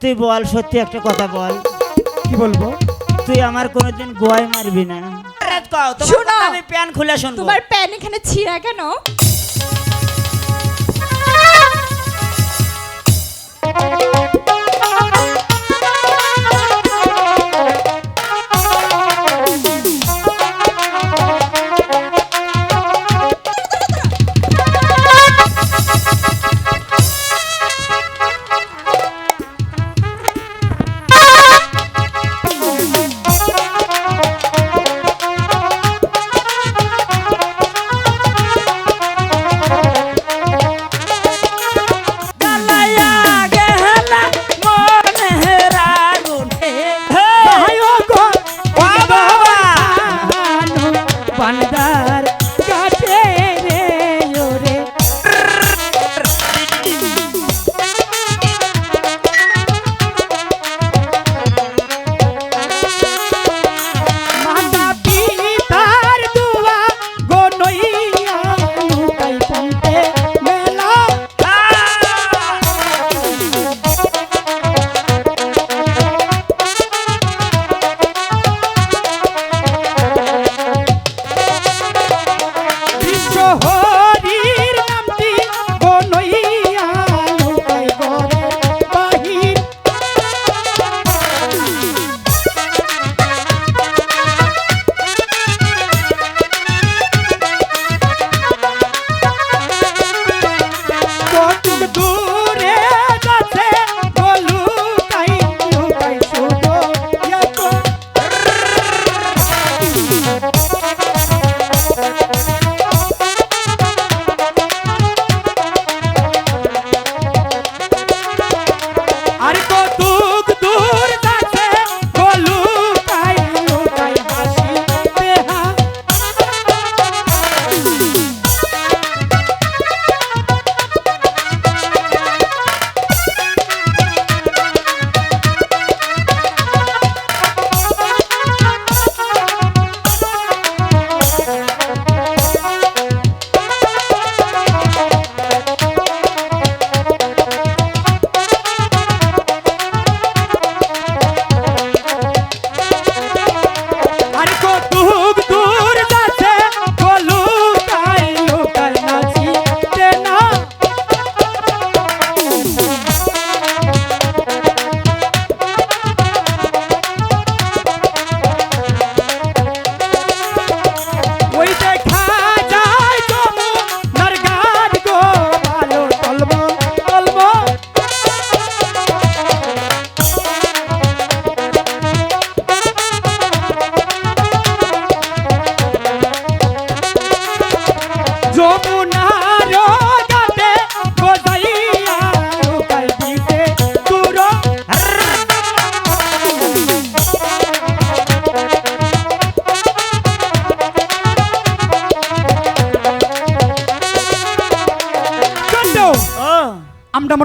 তুই বল সত্যি একটা কথা বল। কি বলব? তুই আমার কোনোদিন গোয়ায় মারবি না। রাত কও, তোমার শোনো। আমি প্যান খুলে শুনব। তোমার প্যান এখানে ছিঁড়া কেন? জ্বালাইয়া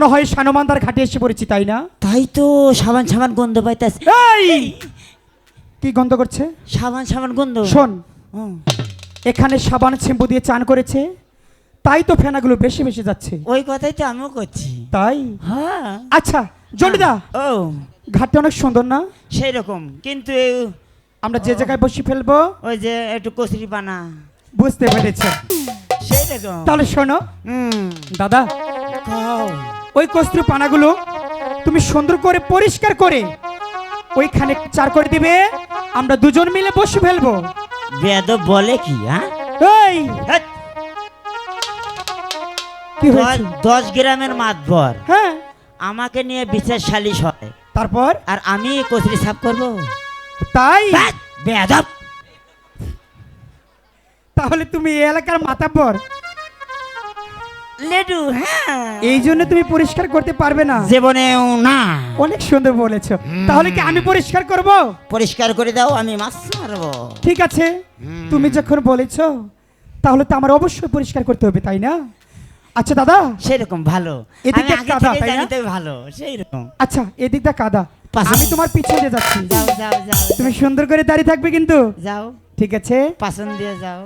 মনে হয় সানমান্দার ঘাটে এসে পড়েছি তাই না? তাই তো সাবান সাবান গন্ধ পাইতাছে। এই! কি গন্ধ করছে? সাবান সাবান গন্ধ। শোন। এখানে সাবান শ্যাম্পু দিয়ে চান করেছে তাই তো ফেনাগুলো বেশি বেশি যাচ্ছে। ওই কথাই তো আমিও করছি। তাই? হ্যাঁ। আচ্ছা জন্ডিদা ও। ঘাটটা অনেক সুন্দর না? সেই রকম কিন্তু আমরা যে জায়গায় বসে ফেলব ওই যে একটু কচুরি পানা। বুঝতে পেরেছে। সেই রকম তাহলে শোনো। হুম। দাদা। খাও। ওই কস্তুরি পানাগুলো তুমি সুন্দর করে পরিষ্কার করে ওইখানে চার করে দিবে আমরা দুজন মিলে বসে ফেলব। বেয়াদব বলে কি হ্যাঁ? এই! কি দশ- হয়েছে? দশ গ্রামের মাতবর হ্যাঁ। আমাকে নিয়ে বিশেষ সালিশ হয়। তারপর? আর আমি কচুরি সাফ করব? তাই? বেয়াদব! তাহলে তুমি এই এলাকার মাতাব্বর লেডু হ্যাঁ। এই জন্য তুমি পরিষ্কার করতে পারবে না। জীবনেও না। অনেক সুন্দর বলেছ। তাহলে কি আমি পরিষ্কার করব? পরিষ্কার করে দাও আমি মাছ মারবো। ঠিক আছে। তুমি যখন বলেছ তাহলে তো আমার অবশ্যই পরিষ্কার করতে হবে তাই না? আচ্ছা দাদা। সেরকম ভালো। এদিকে কাদা, তাই না? ভালো সেই রকম আচ্ছা এদিকটা কাদা। আমি তোমার পিছনে যাচ্ছি। যাও যাও যাও। তুমি সুন্দর করে দাঁড়িয়ে থাকবে কিন্তু। যাও। ঠিক আছে। পাসন দিয়ে যাও।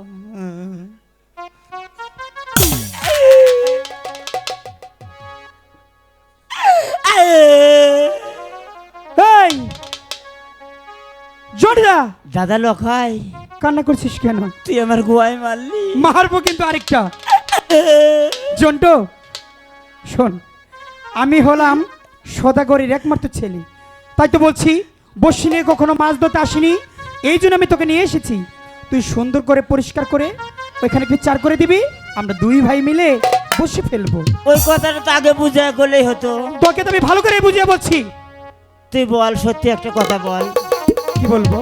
দাদা কান্না করছিস কেন? তুই আমার মারলি। মারবো কিন্তু আরেকটা। শোন আমি হলাম সদাগরের একমাত্র ছেলে। তাই তো বলছি বসি নিয়ে কখনো মাছ ধরতে আসিনি। এই জন্য আমি তোকে নিয়ে এসেছি। তুই সুন্দর করে পরিষ্কার করে ওইখানে একটু চার করে দিবি। আমরা দুই ভাই মিলে বসে ফেলব। ওই কথাটা তো আগে বুঝা গেলেই হতো। তোকে তো আমি ভালো করে বুঝিয়ে বলছি। তুই বল সত্যি একটা কথা বল। কি বলব?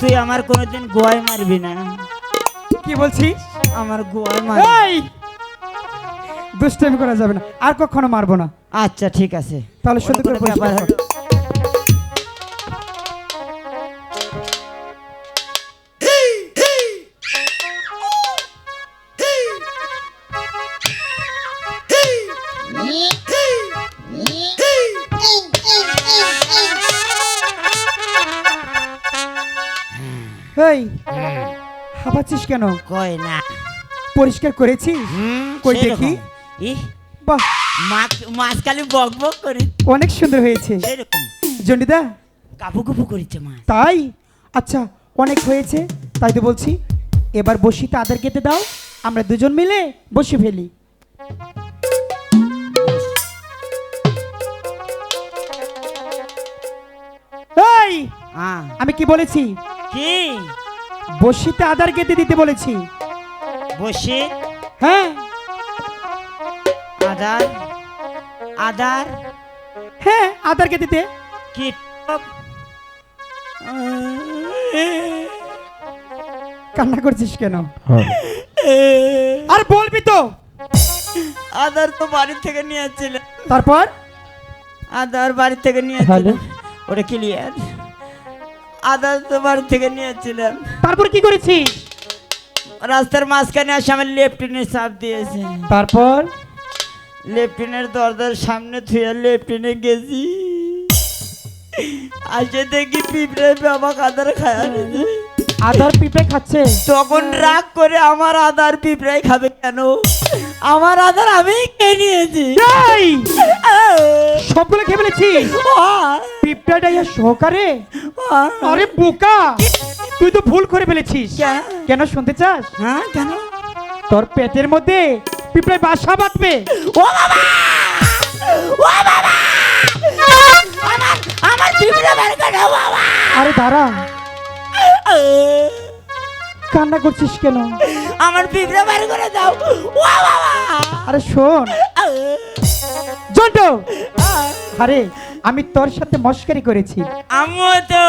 তুই আমার কোনোদিন গোয়ায় মারবি না। কি বলছি? আমার গোয়ায় মার এই! দুষ্টামি করা যাবে না। আর কখনো মারবো না। আচ্ছা ঠিক আছে। তাহলে সত্যি করে পরিষ্কার কর। হাঁপাচ্ছিস কেন? কয় না। পরিষ্কার করেছিস? হুম, কই দেখি? বাহ। খালি বক বক করে। অনেক সুন্দর হয়েছে। সেরকম। জন্ডিদা? কাপু কুপু করেছে মা তাই? আচ্ছা অনেক হয়েছে। তাই তো বলছি এবার বসিতে আদার কেটে দাও। আমরা দুজন মিলে বসে ফেলি। আমি কি বলেছি? কি? বসিতে আদার কেটে দিতে বলেছি। বসে? হ্যাঁ। আদার? আদার? হ্যাঁ আদার কেটে দিতে কি? কান্না করছিস কেন? আর বলবি তো। আদার তো বাড়ি থেকে নিয়ে আসছিল। তারপর? আদার বাড়ি থেকে নিয়ে? আসছিল। ওটা ক্লিয়ার আদার তো বাড়ি থেকে নিয়েছিলাম। তারপর কি করেছিস? রাস্তার মাঝখানে আসে আমার লেফটিনের চাপ দিয়েছে। তারপর? লেফটিনের দরজার সামনে থুয়ে লেফটিনে গেছি। আসে দেখি পিঁপড়ে বাবা আদার খায়। আদার পিঁপড়ে খাচ্ছে? তখন রাগ করে আমার আদার পিঁপড়াই খাবে কেন? আমার আদার আমি খেয়ে নিয়েছি? সবগুলো খেয়ে ফেলেছিস? পিঁপড়াটা ইয়া সহকারে? আরে বোকা! তুই তো ভুল করে ফেলেছিস। কেন? শুনতে চাস? হ্যাঁ কেন? তোর পেটের মধ্যে পিঁপড়ায় বাসা বাঁধবে। ও বাবা! ও বাবা! আমার আমার পিঁপড়ে বের করে বাবা! আরে দাঁড়া। কান্না করছিস কেন? আমার পিঁপড়ে বের করে দাও। ও বাবা আরে শোন। জন্টু। আরে আমি তোর সাথে মস্কারি করেছি। আমিও তো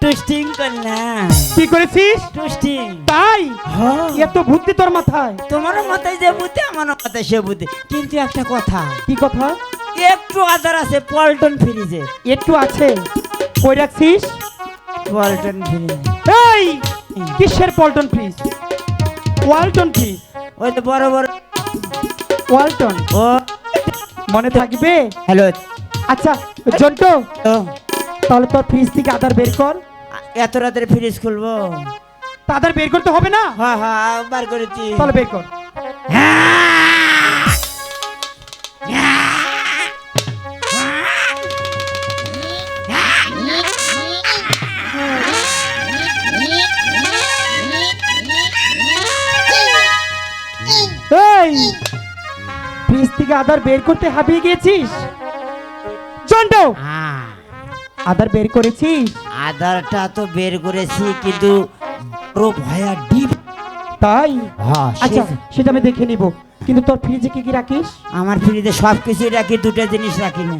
টুস্টিং করলাম। কি করেছিস? টুস্টিং। তাই? হ্যাঁ। এত বুদ্ধি তোর মাথায়। তোমার মাথায় যে বুদ্ধি আমার মাথায় সে বুদ্ধি। কিন্তু একটা কথা। কি কথা? একটু আদার আছে পল্টন ফ্রিজে। একটু আছে। কই রাখছিস? ফ্রিজ এই কিসের পল্টন ফ্রিজ ওয়ালটন ফ্রিজ ওই তো বড় বড় ওয়ালটন ও। মনে থাকবে? হ্যালো আচ্ছা জন্টু তাহলে তোর ফ্রিজ থেকে আদার বের কর। এত রাতের ফ্রিজ খুলবো। তা আদার বের করতে হবে না? হ্যাঁ হ্যাঁ বার করেছি। তাহলে বের কর। এই ফ্রিজ থেকে আদার বের করতে হাঁপিয়ে গিয়েছিস? জন্টু আহ, আদার বের করেছিস? আদারটা তো বের করেছি কিন্তু বড় ভয়া ডিপ। তাই? হ্যাঁ আচ্ছা সেটা আমি দেখে নিব। কিন্তু তোর ফ্রিজে কি কি রাখিস? আমার ফ্রিজে সব কিছু রাখি দুটো জিনিস রাখি না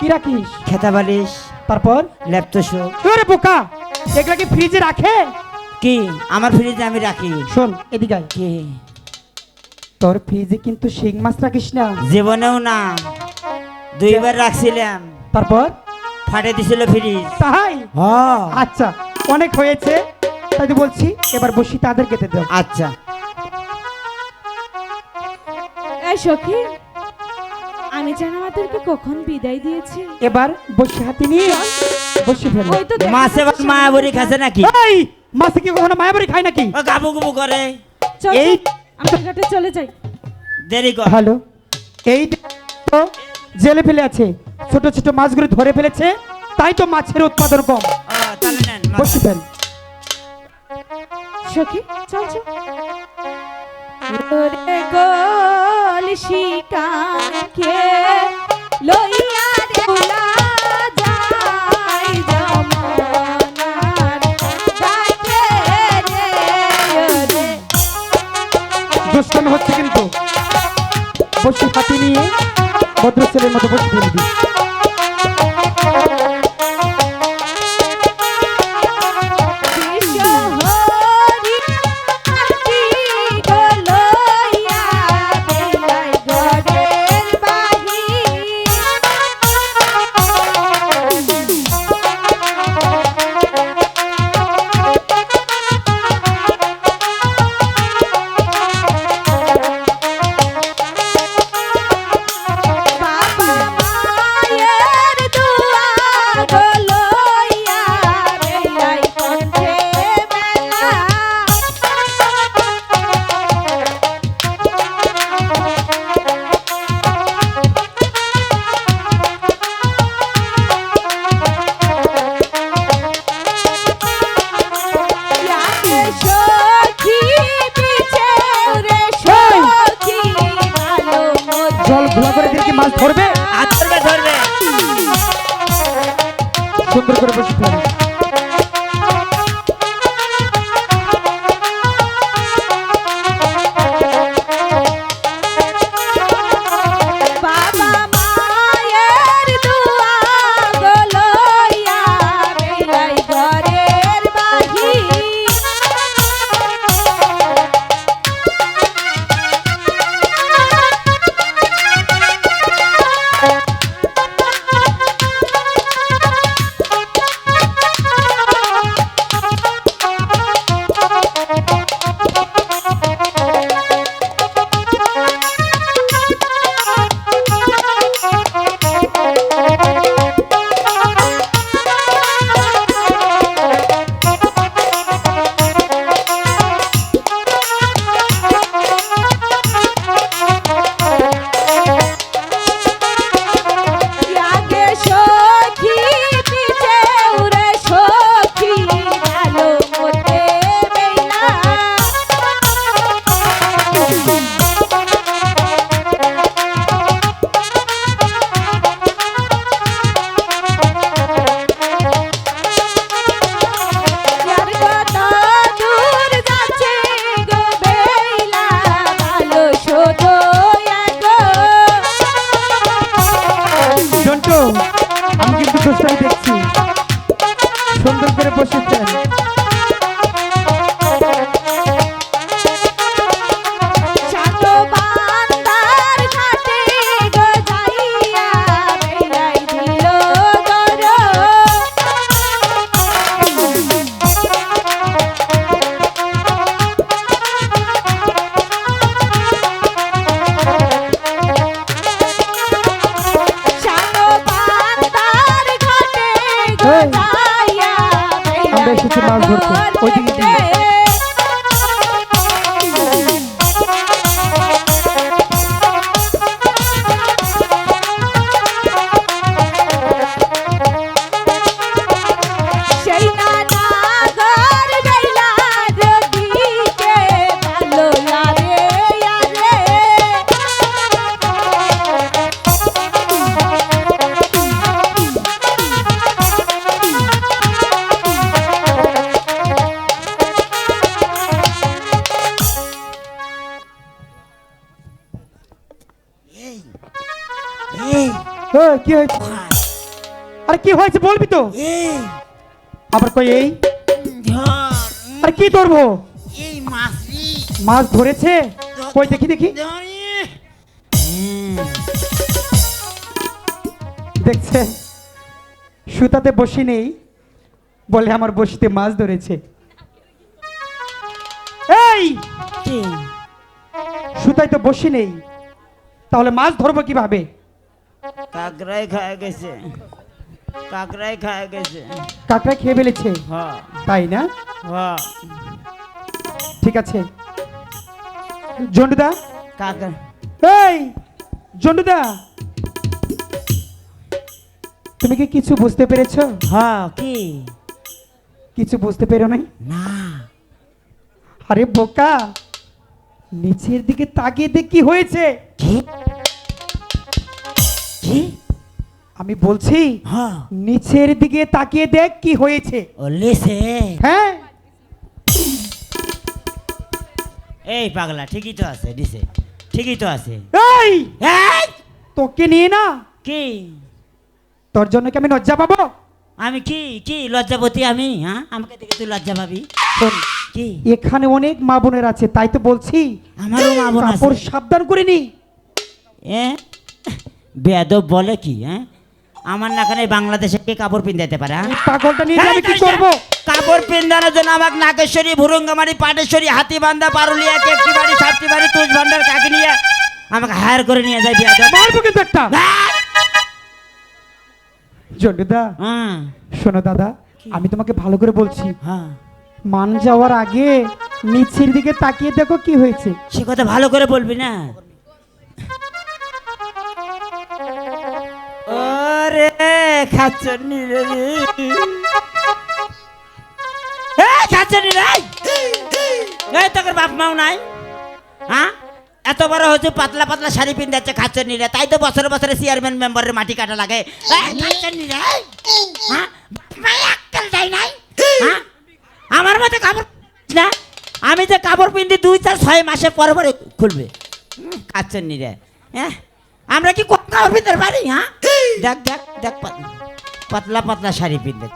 কি রাখিস? খেতা বালিশ তারপর? ল্যাপটপ আরে বোকা! এগুলা কি ফ্রিজে রাখে? কি আমার ফ্রিজে আমি রাখি। শোন এদিকে আয়। কি? তোর ফ্রিজে কিন্তু শিং মাছ রাখিস না। জীবনেও না দুইবার রাখছিলাম। তারপর? ফাটে দিছিল ফ্রিজ। তাই? হ্যাঁ আচ্ছা অনেক হয়েছে তাই তো বলছি এবার বসি তাদের কেটে দাও। আচ্ছা। এই সখী আমি জানা আমাদেরকে কখন বিদায় দিয়েছি? এবার বসে হাতে নিয়ে বসে ফেলো। মাছে মায়াবরি থেকে। নাকি? এই মাছে কি কখনো খায় নাকি? ও গাবু গুবু করে এই চল, আমরা ঘাটে চলে যাই। দেরি কর। ভালো এই তো জেলে ফেলে আছে ছোট ছোট মাছগুলো ধরে ফেলেছে তাই তো মাছের উৎপাদন কম। বসে ফেল। সখী চল চল। ওরে গোল শিকাকে লইয়া দুষ্টামি হচ্ছে কিন্তু বসে হাতে নিয়ে ভদ্র ছেলের মতো বসে ফেলবি মাছ ধরবে? হাত ধরবে ধরবে। সুন্দর করে বসে হয়েছে বলবি তো? আবার কই এই? আরে কি ধরবো? এই মাছরি। মাছ ধরেছে? কই দেখি দেখি। দেখছে? সুতাতে বসি নেই। বলে আমার বসিতে মাছ ধরেছে। এই! সুতায় তো বসি নেই। তাহলে মাছ ধরবো কীভাবে? কাকরাই খায় গেছে। কাকরাই খায় গেছে। খেয়ে ফেলেছে? হ্যাঁ। তাই না? হ্যাঁ। ঠিক আছে। জন্ডুদা কাকর এই জন্ডুদা তুমি কি কিছু বুঝতে পেরেছ? হ্যাঁ কি? কিছু বুঝতে পেরো নাই? না। আরে বোকা! নিচের দিকে তাকিয়ে দেখ কি হয়েছে। কি? কি? আমি বলছি হ্যাঁ। নিচের দিকে তাকিয়ে দেখ কি হয়েছে। লিসে। হ্যাঁ। এই পাগলা ঠিকই তো আছে দিছে। ঠিকই তো আছে। এই! এই! তোকে নিয়ে না। কি? তোর জন্য কি আমি লজ্জা পাবো? আমি কি? কি? লজ্জাপতি আমি? হ্যাঁ? আমাকে দেখে তুই লজ্জা পাবি? শোন কি? এখানে অনেক মা বোনের আছে তাই তো বলছি। আমারও মা বোন আছে। কাপড় সাবধান করে নি। এ? বেয়াদব বলে কি হ্যাঁ? আমার না এখানে বাংলাদেশে কে কাপড় পিন্ধাইতে পারে হ্যাঁ? পাগলটা নিয়ে আমি কি এই, করব? কাপড় পিন্ধানোর জন্য আমাকে নাগেশ্বরী ভুরুঙ্গামারি পাটেশ্বরী হাতিবান্ধা পারুলিয়া কেকটি বাড়ি সাপটি বাড়ি তুজ ভান্ডার কাকে নিয়ে আমাকে হায়ার করে নিয়ে যায় বেয়াদব। মারবো কিন্তু একটা। হ্যাঁ? জন্টুদা হ্যাঁ। শোনো দাদা আমি তোমাকে ভালো করে বলছি। হ্যাঁ। মান যাওয়ার আগে নিচের দিকে তাকিয়ে দেখো কি হয়েছে। সে কথা ভালো করে বলবি না? ওরে খাচ্ছনি রে এ খাচ্ছনি রে। এই তোর বাপ মাও নাই। হ্যাঁ? এত বড় হচ্ছে পাতলা পাতলা শাড়ি পিন্ধাচ্ছে খাচ্ছনি রে। তাই তো বছরে বছরে চেয়ারম্যান মেম্বারের মাটি কাটা লাগে। এই খাচ্ছনি রে। হ্যাঁ? নাই। হ্যাঁ? আমার মতো কাপড় না। আমি যে কাপড় পিন্দি দুই চার ছয় মাসে পরে পরে খুলবে। কাচ্ছেন নি রে। হ্যাঁ? আমরা কি কাপড় পিনতে পারি হ্যাঁ? দেখ দেখ দেখ পাত- পাতলা পাতলা শাড়ি পিনতে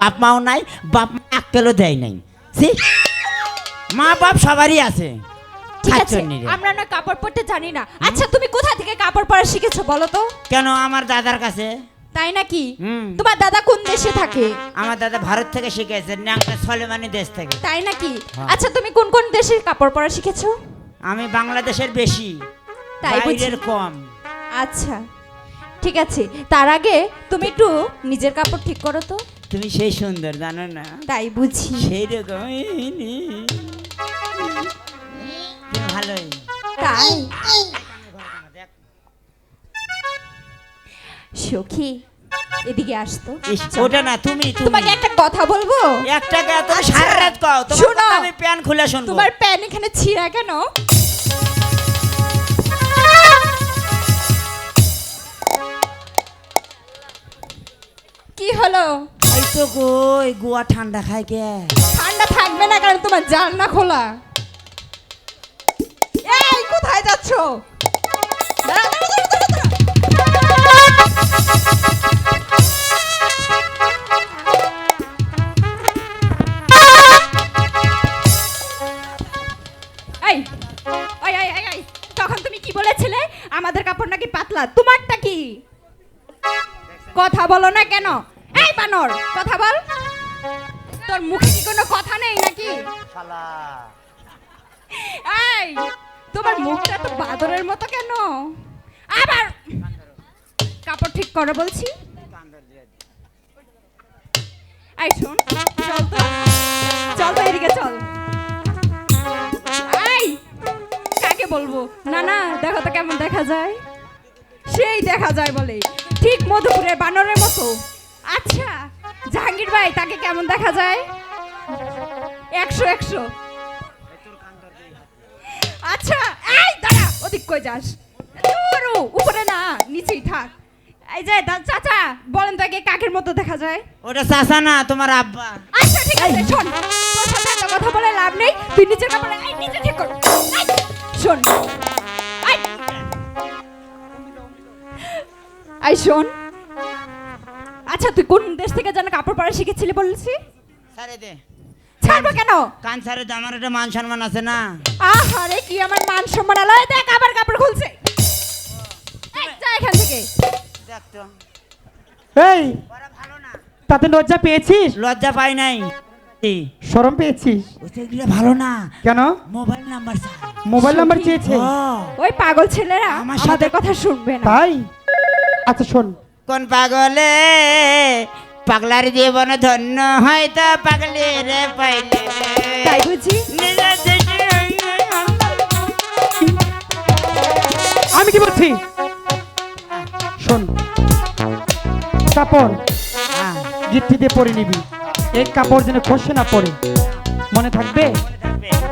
বাপ মাও নাই বাপ মা আক্কেলও দেয় নাই। সি মা বাপ সবারই আছে। ঠিক আমরা না কাপড় পরতে জানি না। আচ্ছা তুমি কোথা থেকে কাপড় পরা শিখেছো বলো তো? কেন আমার দাদার কাছে? তাই নাকি? তোমার দাদা কোন দেশে থাকে? আমার দাদা ভারত থেকে শিখেছে ন্যাংটা সলেমানি দেশ থেকে। তাই নাকি? হ্যাঁ। আচ্ছা তুমি কোন কোন দেশের কাপড় পরা শিখেছো? আমি বাংলাদেশের বেশি তাই কম। আচ্ছা ঠিক আছে। তার আগে তুমি একটু নিজের কাপড় ঠিক করো তো। তুমি সেই সুন্দর জানো না? তাই বুঝি। সেই রকম ভালোই। তাই? সখী এদিকে আসতো ওটা না তুমি তুমি। তোমাকে একটা কথা বলব? একটা কে তুমি আচ্ছা, সারা রাত কও তোমার আমি প্যান খুলে শুনব। তোমার প্যান এখানে ছিঁড়া কেন? কি হলো? এই তো কই গোয়া ঠান্ডা খায় কে ঠান্ডা থাকবে না কারণ তোমার জানলা খোলা। এই কোথায় যাচ্ছ? আমাদের কাপড় নাকি পাতলা তোমারটা কি? কথা বলো না কেন? এই বানর কথা বল। তোর মুখে কি কোনো কথা নেই নাকি? এই তোমার মুখটা তো বাদরের মতো কেন? আবার কাপড় ঠিক করো বলছি। এই শোন চল তো। চল তো এদিকে চল। এই কাকে বলব? না না দেখো তো কেমন দেখা যায়। সেই দেখা যায় বলে ঠিক মধুপুরের বানরের মতো। আচ্ছা জাহাঙ্গীর ভাই তাকে কেমন দেখা যায়? একশো একশো। আচ্ছা এই দাঁড়া ওদিক কই যাস? দূরু, উপরে না নিচেই থাক। এই যে চাচা বলেন তাকে কাকের মতো দেখা যায়? ওটা চাষা না তোমার আব্বা। আচ্ছা ঠিক আছে শোন। তোর সাথে কথা বলে লাভ নেই। তুই নিচের কাপড়ে এই নিচে ঠিক কর। শোন। এই শোন। আচ্ছা তুই কোন দেশ থেকে যেন কাপড় পরা শিখেছিলি বলছি? সারে দে। ছাড়বো কেন? কান দে আমার একটা মান সম্মান আছে না। আহারে কি আমার মান সম্মান? আলাদা দেখ আবার কাপড় খুলছে। এই, যা এখান থেকে। দেখ তো। এই ভালো না। তাতে লজ্জা পেয়েছিস? লজ্জা পাই নাই। শরম পেয়েছিস? ওটা এগুলো ভালো না। কেন? মোবাইল নাম্বার চাই। মোবাইল নাম্বার চেয়েছে। ওই পাগল ছেলেরা আমার সাথে- আমাদের কথা শুনবে না। তাই? আচ্ছা শোন। কোন পাগলে? পাগলার জীবন ধন্য হয়তো পাগলের পাইলে। তাই বুঝি আমি কি বলছি? শোন। কাপড় হ্যাঁ, গিট্টি দিয়ে পরে নিবি। এই কাপড় যেন খসে না পড়ে। মনে থাকবে?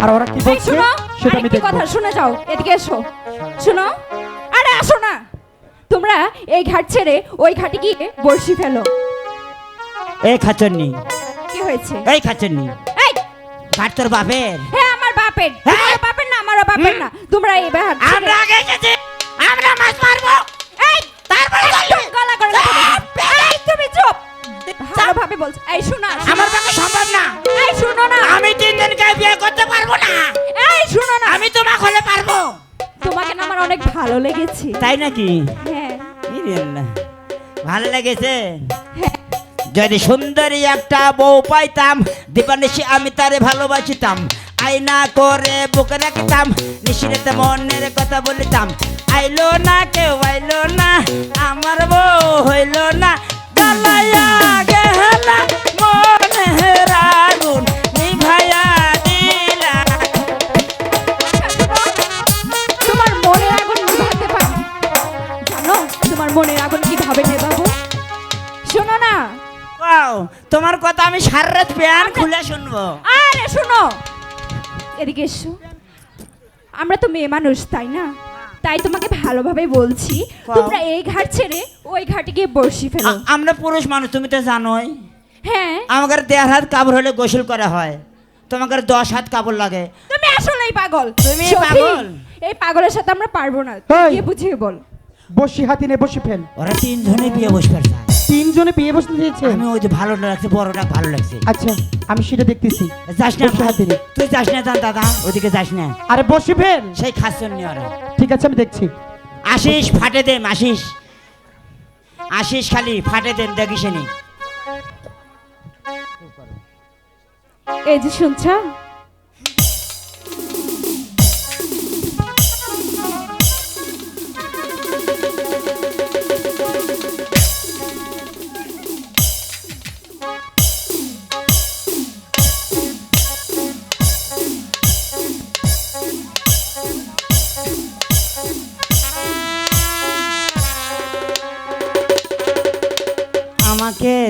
আর ওরা কি বলছে? শোনো সেটা আমি কথা শুনে যাও এদিকে এসো। শোনো আরে আসো না। এই ঘাট ছেড়ে ওই ঘাটে গিয়ে বড়শি ফেলো। এই খাচন্নি। কি হয়েছে? এই খাচন্নি। এই! ঘাট তোর বাপের। হ্যাঁ আমার বাপের। হ্যাঁ? তোমার বাপের না আমারও বাপের না। তোমরা এই ঘাট আমরা আগে এসেছি আমরা মাছ মারবো। এই! তারপরে গলা করে না। এই তুমি চুপ। ভালোভাবে বলছো। এই শোনা। আমার পক্ষে সম্ভব না। এই শুনো না। আমি তিন দিনকে বিয়ে করতে পারব না। এই শুনো না। আমি তোমাকে হলে পারব। তোমাকে না আমার অনেক ভালো লেগেছে। তাই নাকি? হ্যাঁ। ভালো লেগেছে? যদি সুন্দরী একটা বউ পাইতাম দীপানিশি আমি তারে ভালোবাসিতাম। আয়না করে বুকে রাখতাম, নিশিরেতে মনের কথা বলিতাম। আইলো না কেউ, আইলো না, আমার বউ হইল না। আমি প্যান খুলে শুনব। আরে শোনো। এদিকে এসো। আমরা তো মেয়ে মানুষ তাই না? তাই তোমাকে ভালোভাবে বলছি তোমরা এই ঘাট ছেড়ে ওই ঘাটে গিয়ে বসি ফেলো। আমরা পুরুষ মানুষ তুমি তো জানোই। হ্যাঁ। আমাদের দেড় হাত কাপড় হলে গোসল করা হয়। তোমাকে দশ হাত কাপড় লাগে। তুমি আসলেই পাগল। তুমি পাগল? এই পাগলের সাথে আমরা পারব না। গিয়ে বুঝিয়ে বল। বসি হাতি নে বসে ফেল। ওরা তিনজনে বিয়ে বসবে চায় তিনজনে বিয়ে বসতে দিয়েছে আমি ওই যে ভালো লাগছে বড়টা ভালো লাগছে। আচ্ছা আমি সেটা দেখতেছি। যাস না বসে হাতি তুই যাস না জান দাদা ওদিকে যাস না। আরে বসে ফেল। সেই খাচ্ছেন নি ওরা ঠিক আছে আমি দেখছি। আসিস ফাটে দেন আসিস আসিস খালি ফাটে দেন দেখিসনি। এই যে শুনছ?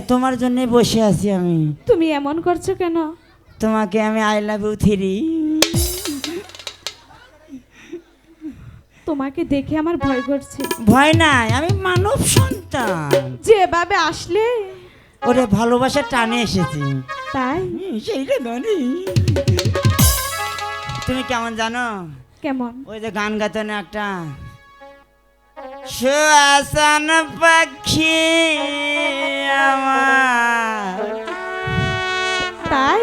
তোমার জন্য বসে আছি আমি। তুমি এমন করছ কেন? তোমাকে আমি আই লাভ ইউ থ্রি। তোমাকে দেখে আমার ভয় করছে। ভয় নাই আমি মানব সন্তান। যেভাবে আসলে। ওরে ভালোবাসা টানে এসেছি। তাই? সেইটা জানি তুমি কেমন জানো? কেমন? ওই যে গান গাতো না একটা। সুয়াসান পাখি। আমার। তাই?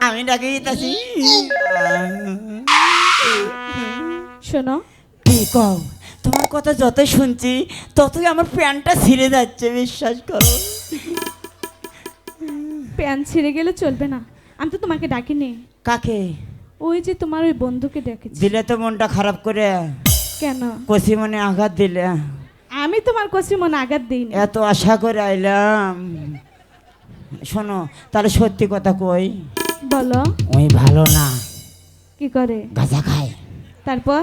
আমি ডাকে দিতেছি শোনো। কি কও? তোমার কথা যতই শুনছি ততই আমার প্যান্টটা ছিঁড়ে যাচ্ছে বিশ্বাস করো। প্যান ছিঁড়ে গেলে চলবে না। আমি তো তোমাকে ডাকিনি। কাকে? ওই যে তোমার ওই বন্ধুকে ডেকেছি। দিলে তো মনটা খারাপ করে। কেন? কষি মনে আঘাত দিলে। আমি তোমার কষি মনে আঘাত দিইনি। এত আশা করে আইলাম। শোনো তাহলে সত্যি কথা কই? বলো। ওই ভালো না। কি করে? গাঁজা খায়। তারপর?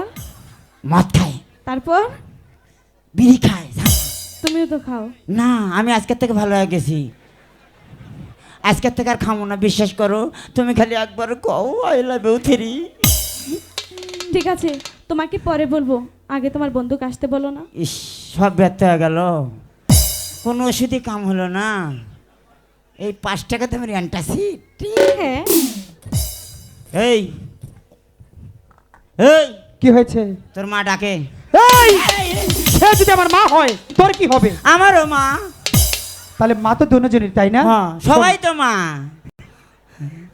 মদ খায়। তারপর? বিড়ি খায় তুমিও তো খাও। না আমি আজকের থেকে ভালো হয়ে গেছি। আজকের থেকে আর খামো না বিশ্বাস করো। তুমি খালি একবার কও আই লাভ ইউ থ্রি। ঠিক আছে তোমাকে পরে বলব। আগে তোমার বন্ধুকে আসতে বলো না। ইস সব ব্যর্থ হয়ে গেল। কোনো ওষুধই কাম হলো না। এই পাঁচ টাকা তুমি অ্যান্টাসিড। হ্যাঁ এই এই। কি হয়েছে? তোর মা ডাকে। এই সে যদি আমার মা হয় তোর কি হবে? আমারও মা। তাহলে মা তো দুজনের তাই না? হ্যাঁ সবাই তো মা।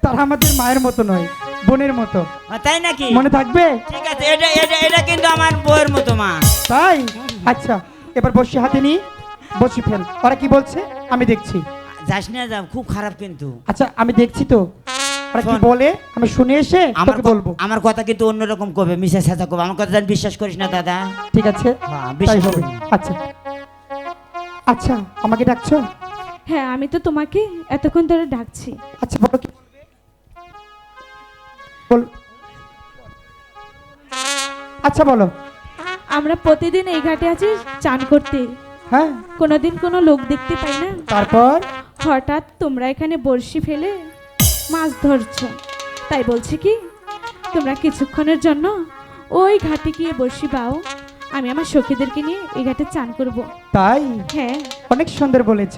তারা আমাদের মায়ের মতো নয়। বোনের মতো। তাই নাকি? মনে থাকবে? ঠিক আছে এটা এটা এটা কিন্তু আমার বউয়ের মতো মা। তাই? আচ্ছা এবার বসে হাতে নি বসি ফেল। ওরা কি বলছে? আমি দেখছি। যাস না যাও খুব খারাপ কিন্তু। আচ্ছা আমি দেখছি তো। ওরা কি বলে? আমি শুনে এসে আমার তোকে বলব। আমার কথা কিন্তু অন্যরকম কবে? মিসেস সাথে কবে? আমার কথা জানি বিশ্বাস করিস না দাদা। ঠিক আছে। হ্যাঁ, বিশ্বাস হবে। আচ্ছা। আচ্ছা আমাকে ডাকছো? হ্যাঁ আমি তো তোমাকে এতক্ষণ ধরে ডাকছি। আচ্ছা বলো কি? বল। আচ্ছা বলো। আমরা প্রতিদিন এই ঘাটে আছি চান করতে। হ্যাঁ। কোনোদিন কোনো লোক দেখতে পাই না। তারপর? হঠাৎ তোমরা এখানে বড়শি ফেলে মাছ ধরছো। তাই বলছি কি তোমরা কিছুক্ষণের জন্য ওই ঘাটে গিয়ে বড়শি বাও। আমি আমার সখীদেরকে নিয়ে এই ঘাটে চান করব। তাই? হ্যাঁ। অনেক সুন্দর বলেছ।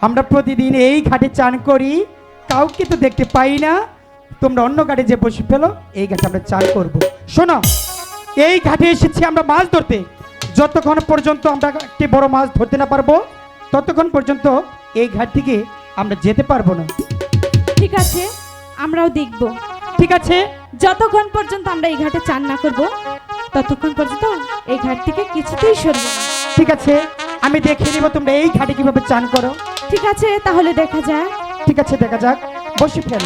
আমরা প্রতিদিন এই ঘাটে চান করি কাউকে তো দেখতে পাই না। তোমরা অন্য ঘাটে যে বসে ফেলো এই ঘাটে আমরা চান করব। শোনো এই ঘাটে এসেছি আমরা মাছ ধরতে। যতক্ষণ পর্যন্ত আমরা একটি বড় মাছ ধরতে না পারব ততক্ষণ পর্যন্ত এই ঘাট থেকে আমরা যেতে পারব না। ঠিক আছে আমরাও দেখব। ঠিক আছে? যতক্ষণ পর্যন্ত আমরা এই ঘাটে চান না করব ততক্ষণ পর্যন্ত এই ঘাট থেকে কিছুতেই সরব ঠিক আছে আমি দেখে নিব তোমরা এই ঘাটে কীভাবে চান করো। ঠিক আছে তাহলে দেখা যাক। ঠিক আছে দেখা যাক। বসে ফেল।